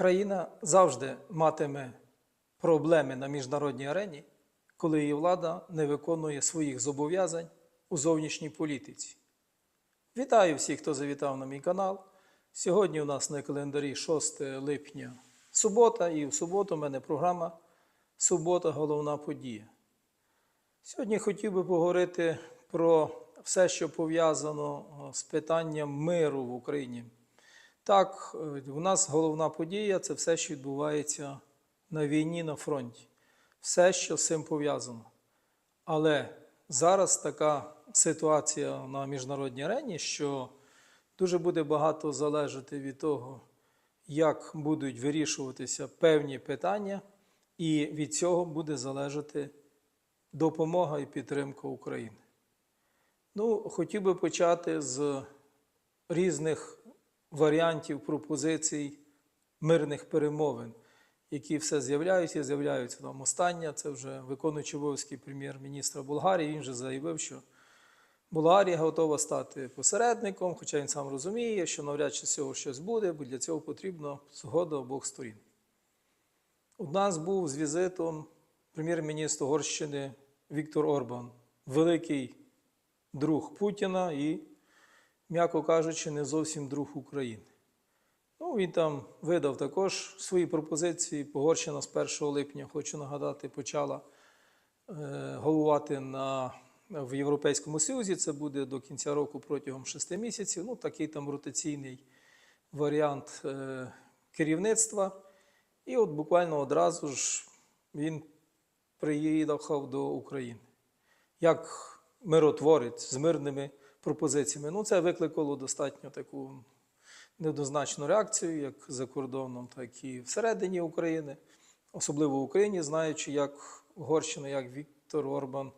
Країна завжди матиме проблеми на міжнародній арені, коли її влада не виконує своїх зобов'язань у зовнішній політиці. Вітаю всіх, хто завітав на мій канал. Сьогодні у нас на календарі 6 липня субота, і в суботу у мене програма Субота головна подія. Сьогодні хотів би поговорити про все, що пов'язано з питанням миру в Україні. Так, е, у нас головна подія це все, що відбувається на війні на фронті, все, що з цим пов'язано. Але зараз така ситуація на міжнародній арені, що дуже буде багато залежати від того, як будуть вирішуватися певні питання, і від цього буде залежати допомога і підтримка України. Ну, хотів би почати з різних варіантів пропозицій мирних перемовин, які все з'являються з'являються. Там остання це вже виконуючий обов'язки прем'єр-міністра Болгарії. Він вже заявив, що Болгарія готова стати посередником, хоча він сам розуміє, що навряд чи з цього щось буде, бо для цього потрібна згода обох сторін. У нас був з візитом прем'єр-міністр Угорщини Віктор Орбан, великий друг Путіна і, м'яко кажучи, не зовсім друг України. Ну, він там видав також свої пропозиції. Угорщина з 1 липня, хочу нагадати, почала е, головувати на, в Європейському Союзі. Це буде до кінця року протягом 6 місяців. Ну, такий там ротаційний варіант е, керівництва. І от буквально одразу ж він приїхав до України як миротворець з мирними пропозиціями. Ну, це викликало достатньо таку недозначну реакцію, як за кордоном, так і всередині України, особливо в Україні, знаючи, як Угорщина, як Віктор Орбан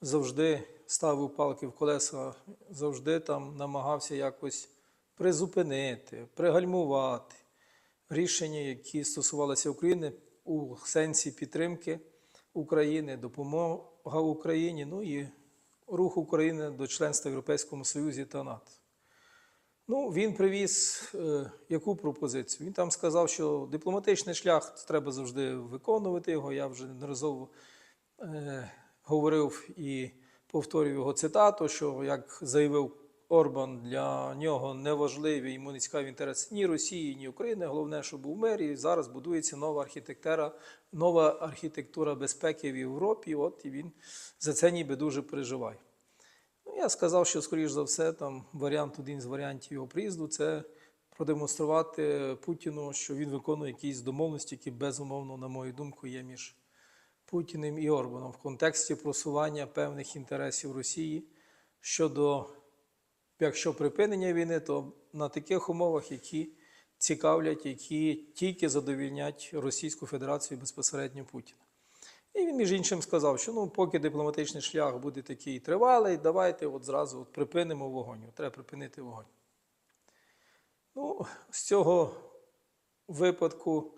завжди ставив палки в колеса, завжди там намагався якось призупинити, пригальмувати рішення, які стосувалися України у сенсі підтримки України, допомога Україні, ну і рух України до членства в Європейському Союзі та НАТО. Ну, він привіз е, яку пропозицію? Він там сказав, що дипломатичний шлях треба завжди виконувати його. Я вже неразово е, говорив і повторюю його цитату, що як заявив Орбан, для нього не важливі йому не цікаві інтереси ні Росії, ні України. Головне, щоб був мир, і зараз будується нова архітектура, нова архітектура безпеки в Європі. От і він за це ніби дуже переживає. Ну, я сказав, що, скоріш за все, там варіант, один з варіантів його приїзду це продемонструвати Путіну, що він виконує якісь домовленості, які безумовно, на мою думку, є між Путіним і Орбаном в контексті просування певних інтересів Росії щодо, якщо припинення війни, то на таких умовах, які цікавлять, які тільки задовільнять Російську Федерацію безпосередньо Путіна. І він, між іншим, сказав, що ну, поки дипломатичний шлях буде такий тривалий, давайте от зразу от припинимо вогонь. Треба припинити вогонь. Ну, з цього випадку,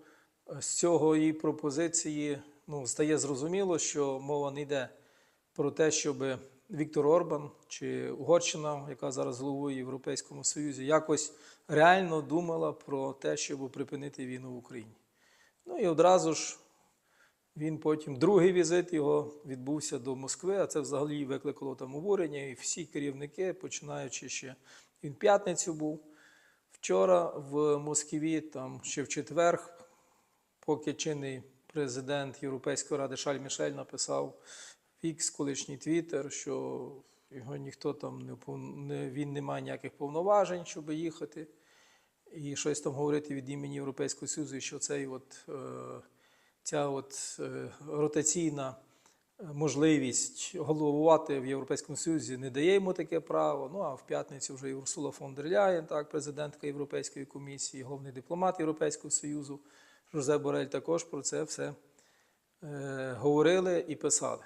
з цього її пропозиції, ну, стає зрозуміло, що мова не йде про те, щоб Віктор Орбан чи Угорщина, яка зараз головує Європейському Союзі, якось реально думала про те, щоб припинити війну в Україні. Ну і одразу ж він потім, другий візит його відбувся до Москви, а це взагалі викликало там обурення. І всі керівники, починаючи ще він п'ятницю був. Вчора в Москві, там ще в четвер, поки чинний президент Європейської ради Шаль Мішель написав Фікс, колишній Твіттер, що його ніхто там не, він не має ніяких повноважень, щоб їхати. І щось там говорити від імені Європейського Союзу, що цей от. Е, ця от е, ротаційна е, можливість головувати в Європейському Союзі не дає йому таке право. Ну а в п'ятницю вже Урсула фон дер Ляєн, так, президентка Європейської комісії, головний дипломат Європейського Союзу Жозе Борель також про це все говорили і писали.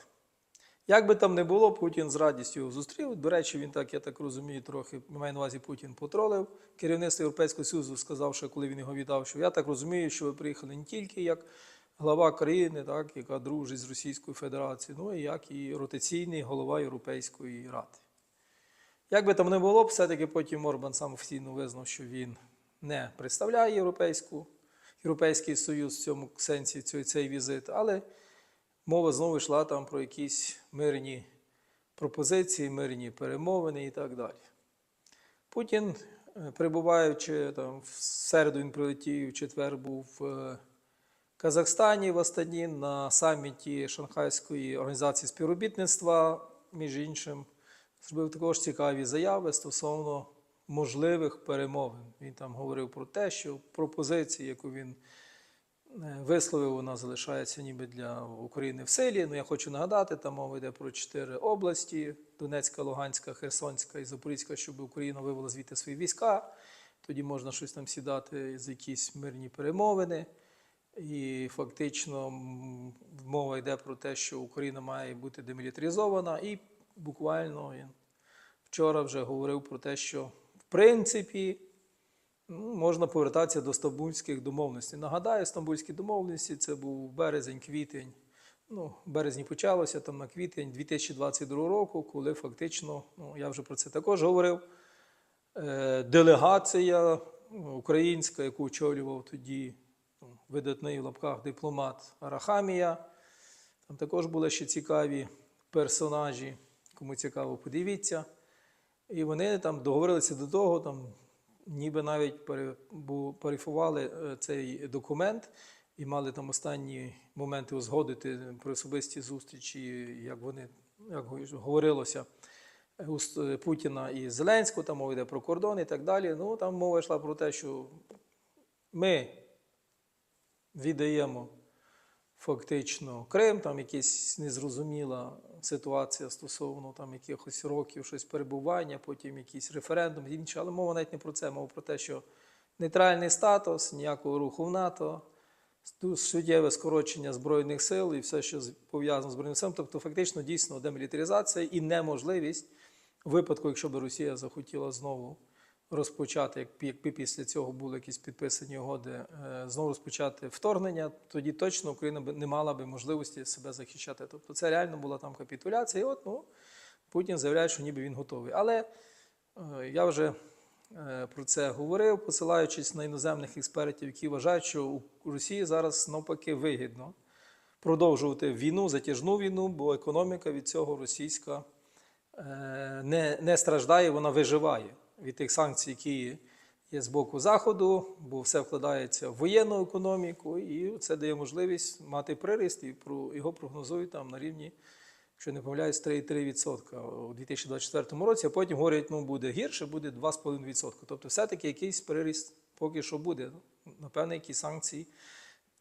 Як би там не було, Путін з радістю зустрів. До речі, він так, я так розумію, трохи маю на увазі Путін потролив. Керівництво Європейського Союзу сказав, що коли він його віддав, що я так розумію, що ви приїхали не тільки як глава країни, так, яка дружить з Російською Федерацією, ну і як і ротаційний голова Європейської ради. Як би там не було, все-таки потім Орбан сам офіційно визнав, що він не представляє європейську Європейський Союз в цьому сенсі цей візит, але мова знову йшла там про якісь мирні пропозиції, мирні перемовини і так далі. Путін, е, перебуваючи там в середу, він прилетів, в четвер був в Казахстані в Астані на саміті Шанхайської організації співробітництва, між іншим, зробив також цікаві заяви стосовно можливих перемовин. Він там говорив про те, що пропозиція, яку він е, висловив, вона залишається ніби для України в силі. Ну, я хочу нагадати, там мова йде про чотири області: Донецька, Луганська, Херсонська і Запорізька, щоб Україна вивела звідти свої війська. Тоді можна щось там сідати з якісь мирні перемовини. І фактично мова йде про те, що Україна має бути демілітаризована. І буквально він вчора вже говорив про те, що в принципі можна повертатися до стамбульських домовленостей. Нагадаю, стамбульські домовленості це був березень, квітень. Ну, березні почалося там на квітень 2022 року, коли фактично, ну я вже про це також говорив. е, Делегація українська, яку очолював тоді ну, видатний в лапках дипломат Арахамія. Там також були ще цікаві персонажі. Кому цікаво, подивіться. І вони там договорилися до того, там, ніби навіть пере- парифували е, цей документ і мали там останні моменти узгодити про особисті зустрічі, як вони як говорилося е, е, Путіна і Зеленського, там мова йде про кордон і так далі. Ну там мова йшла про те, що ми віддаємо фактично Крим, там якась незрозуміла ситуація стосовно там якихось років, щось перебування, потім якийсь референдум, інше. Але мова навіть не про це, мова про те, що нейтральний статус, ніякого руху в НАТО, суттєве скорочення збройних сил і все, що пов'язано з збройним силами, тобто фактично дійсно демілітаризація і неможливість випадку, якщо б Росія захотіла знову розпочати, якби після цього були якісь підписані угоди, е, знову розпочати вторгнення, тоді точно Україна не мала би можливості себе захищати. Тобто це реально була там капітуляція. І от ну, Путін заявляє, що ніби він готовий. Але е, я вже е, про це говорив, посилаючись на іноземних експертів, які вважають, що у Росії зараз навпаки вигідно продовжувати війну, затяжну війну, бо економіка від цього російська не, не страждає, вона виживає від тих санкцій, які є з боку Заходу, бо все вкладається в воєнну економіку, і це дає можливість мати приріст, і його прогнозують там на рівні, якщо не помиляюсь, 3,3% у 2024 році, а потім говорять, ну буде гірше, буде 2,5%. Тобто, все-таки якийсь приріст поки що буде. Напевне, якісь санкції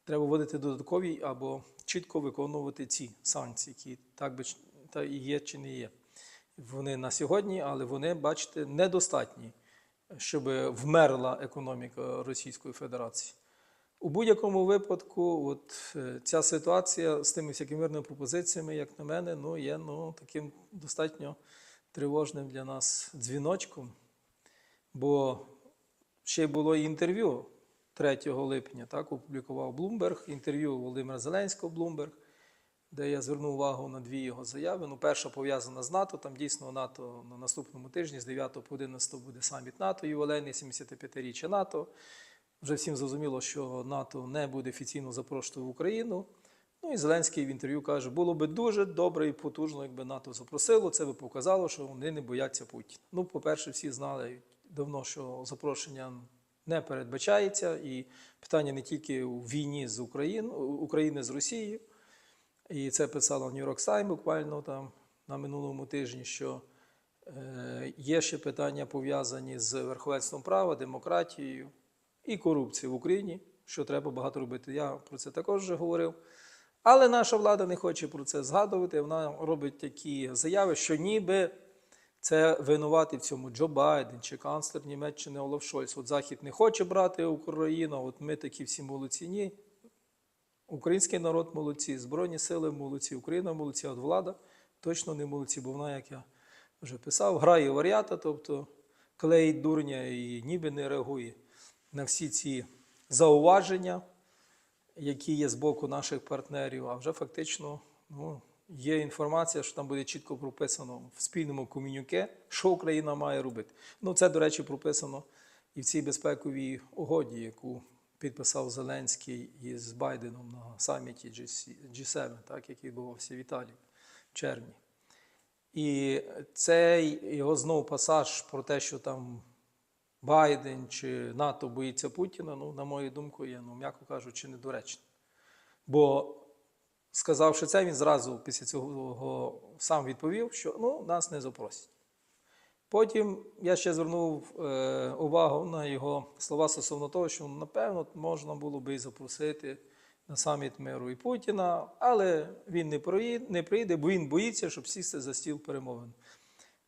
треба вводити додаткові або чітко виконувати ці санкції, які так би та і є чи не є. Вони на сьогодні, але вони, бачите, недостатні, щоб вмерла економіка Російської Федерації. У будь-якому випадку, от е, ця ситуація з тими всякими мирними пропозиціями, як на мене, ну, є ну, таким достатньо тривожним для нас дзвіночком. Бо ще було інтерв'ю 3 липня, так, опублікував Блумберг, інтерв'ю Володимира Зеленського Блумберг, де я звернув увагу на дві його заяви. Ну, перша пов'язана з НАТО. Там дійсно НАТО на наступному тижні з 9 по 11 буде саміт НАТО ювілейний, 75-річчя НАТО. Вже всім зрозуміло, що НАТО не буде офіційно запрошувати в Україну. Ну і Зеленський в інтерв'ю каже, було би дуже добре і потужно, якби НАТО запросило. Це би показало, що вони не бояться Путіна. Ну, по-перше, всі знали давно, що запрошення не передбачається, і питання не тільки у війні з Україн, України з Росією. І це писала New York Times буквально там на минулому тижні, що е, є ще питання пов'язані з верховенством права, демократією і корупцією в Україні, що треба багато робити. Я про це також вже говорив. Але наша влада не хоче про це згадувати. Вона робить такі заяви, що ніби це винуватий в цьому Джо Байден чи канцлер Німеччини Олаф Шольц. От Захід не хоче брати Україну, от ми такі всі молодці. Ні. Український народ молодці, Збройні сили молодці, Україна молодці, от влада точно не молодці, бо вона, як я вже писав, грає варіата, тобто клеїть дурня і ніби не реагує на всі ці зауваження, які є з боку наших партнерів, а вже фактично ну, є інформація, що там буде чітко прописано в спільному комюніке, що Україна має робити. Ну, це, до речі, прописано і в цій безпековій угоді, яку підписав Зеленський із Байденом на саміті G7, так, який відбувався в Італії в червні. І цей його знов пасаж про те, що там Байден чи НАТО боїться Путіна, ну, на мою думку, є, ну, м'яко кажучи, недоречно. Бо сказавши це, він зразу після цього сам відповів, що ну, нас не запросять. Потім я ще звернув е, увагу на його слова стосовно того, що напевно можна було би і запросити на саміт миру і Путіна, але він не проїде, не прийде, бо він боїться, щоб сісти за стіл перемовин.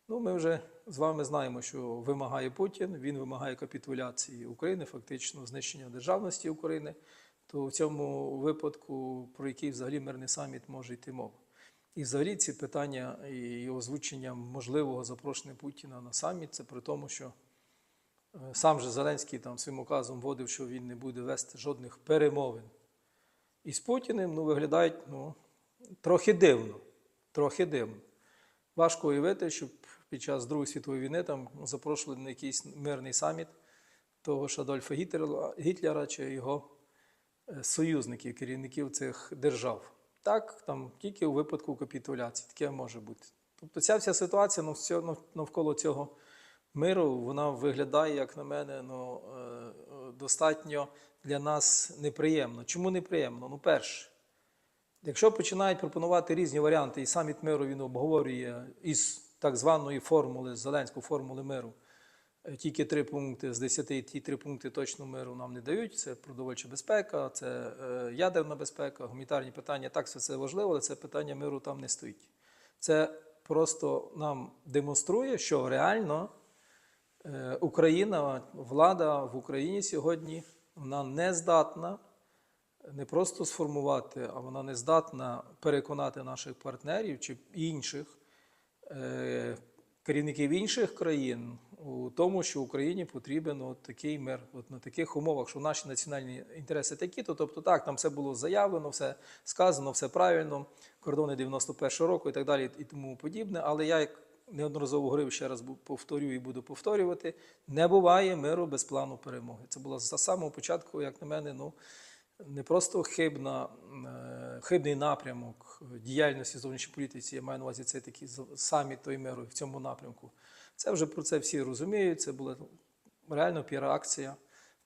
Ну, ми вже з вами знаємо, що вимагає Путін, він вимагає капітуляції України, фактично знищення державності України. То в цьому випадку, про який взагалі мирний саміт може йти мова. І взагалі ці питання і озвучення можливого запрошення Путіна на саміт, це при тому, що е, сам же Зеленський там своїм указом вводив, що він не буде вести жодних перемовин. І з Путіним ну, виглядають ну, трохи дивно. Трохи дивно. Важко уявити, щоб під час Другої світової війни там запрошували на якийсь мирний саміт того ж Адольфа Гітлера, чи його е, союзників, керівників цих держав. Так, там тільки у випадку капітуляції таке може бути. Тобто ця вся ситуація ну, нав- навколо цього миру, вона виглядає, як на мене, ну, е, достатньо для нас неприємно. Чому неприємно? Ну, перше, якщо починають пропонувати різні варіанти, і саміт миру він обговорює із так званої формули, Зеленської формули миру, тільки три пункти з десяти, ті три пункти точно миру нам не дають. Це продовольча безпека, це е, ядерна безпека, гуманітарні питання. Так, все це важливо, але це питання миру там не стоїть. Це просто нам демонструє, що реально е, Україна, влада в Україні сьогодні вона не здатна не просто сформувати, а вона не здатна переконати наших партнерів чи інших е, керівників інших країн у тому, що Україні потрібен от такий мир, от на таких умовах, що наші національні інтереси такі, то тобто так, там все було заявлено, все сказано, все правильно, кордони 91-го року і так далі, і тому подібне. Але я як неодноразово говорив, ще раз повторюю і буду повторювати: не буває миру без плану перемоги. Це було за самого початку, як на мене, ну не просто хибна, е, хибний напрямок діяльності зовнішньої політиці, я маю на увазі це такий саміт той миру в цьому напрямку. Це вже про це всі розуміють. Це була реально піар-акція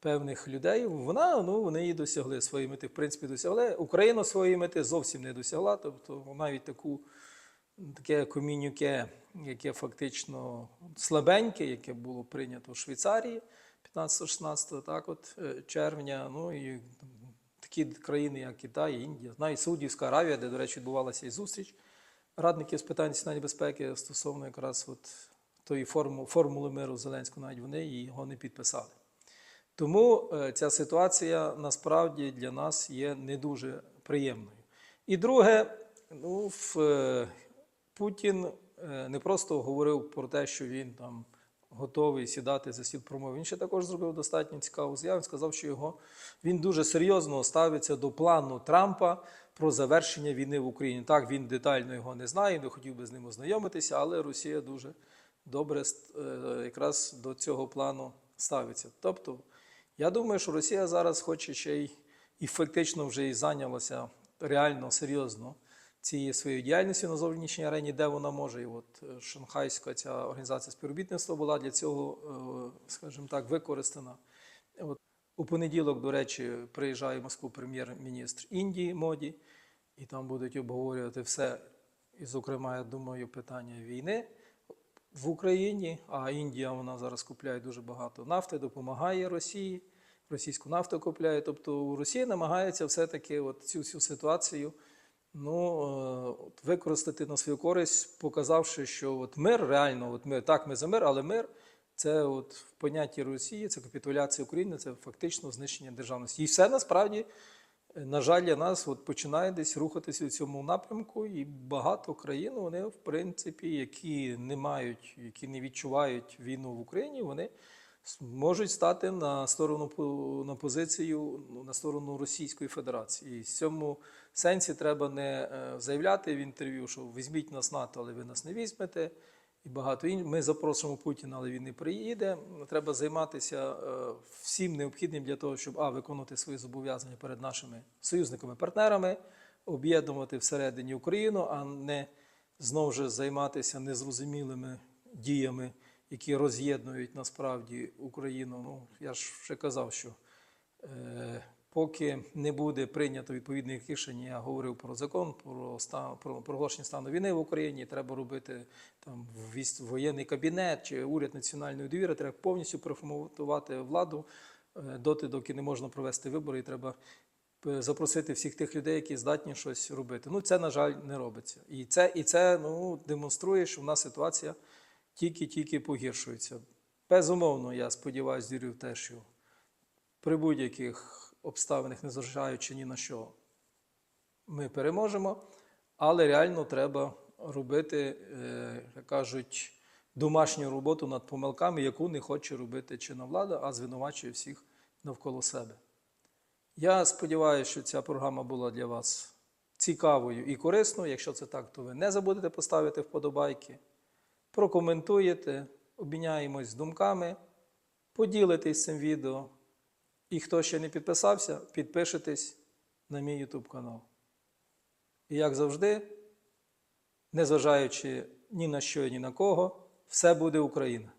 певних людей. Вона ну вони її досягли своєї мети. В принципі, досягли. Україна своєї мети зовсім не досягла. Тобто навіть таку таке комюніке, яке фактично слабеньке, яке було прийнято в Швейцарії 15-16 так от, е, червня. Ну і такі країни, як Китай, Індія, навіть Саудівська Аравія, де, до речі, відбувалася і зустріч радників з питань національної безпеки стосовно якраз от тої форму, формули миру Зеленського, навіть вони його не підписали. Тому е, ця ситуація насправді для нас є не дуже приємною. І друге, ну, в, е, Путін е, не просто говорив про те, що він там готовий сідати за стіл промови. Він ще також зробив достатньо цікаву заяву. Він сказав, що його він дуже серйозно ставиться до плану Трампа про завершення війни в Україні. Так, він детально його не знає, не хотів би з ним ознайомитися, але Росія дуже добре е, якраз до цього плану ставиться. Тобто, я думаю, що Росія зараз хоче ще й і фактично вже і зайнялася реально серйозно цією своєю діяльністю на зовнішній арені, де вона може. І от е, Шанхайська ця організація співробітництва була для цього, е, скажімо так, використана. От у понеділок, до речі, приїжджає в Москву прем'єр-міністр Індії Моді, і там будуть обговорювати все, і, зокрема, я думаю, питання війни в Україні, а Індія вона зараз купляє дуже багато нафти, допомагає Росії, російську нафту купляє. Тобто Росія намагається все-таки от цю всю ситуацію ну, е, використати на свою користь, показавши, що от мир реально, от мир, так, ми за мир, але мир це от в понятті Росії, це капітуляція України, це фактично знищення державності. І все насправді. На жаль, для нас от починає десь рухатися в цьому напрямку, і багато країн, вони, в принципі, які не мають, які не відчувають війну в Україні, вони можуть стати на сторону на позицію ну, на сторону Російської Федерації. І в цьому сенсі треба не е, заявляти в інтерв'ю, що візьміть нас НАТО, але ви нас не візьмете. І багато інших. Ми запросимо Путіна, але він не приїде. Треба займатися е, всім необхідним для того, щоб а, виконувати свої зобов'язання перед нашими союзниками, партнерами, об'єднувати всередині Україну, а не знову ж займатися незрозумілими діями, які роз'єднують насправді Україну. Ну, я ж вже казав, що е, поки не буде прийнято відповідних рішень, я говорив про закон, про стан про проголошення стану війни в Україні. Треба робити там воєнний кабінет чи уряд національної довіри. Треба повністю переформатувати владу е, доти, доки не можна провести вибори, і треба е, запросити всіх тих людей, які здатні щось робити. Ну це на жаль не робиться, і це і це ну демонструє, що в нас ситуація тільки-тільки погіршується. Безумовно, я сподіваюся, вірю в те, що при будь-яких обставинах, незважаючи ні на що, ми переможемо, але реально треба робити, е, як кажуть, домашню роботу над помилками, яку не хоче робити чинна влада, а звинувачує всіх навколо себе. Я сподіваюся, що ця програма була для вас цікавою і корисною. Якщо це так, то ви не забудете поставити вподобайки, прокоментуєте, обміняємось думками, поділитесь цим відео. І хто ще не підписався, підпишитесь на мій YouTube канал. І як завжди, незважаючи ні на що і ні на кого, все буде Україна.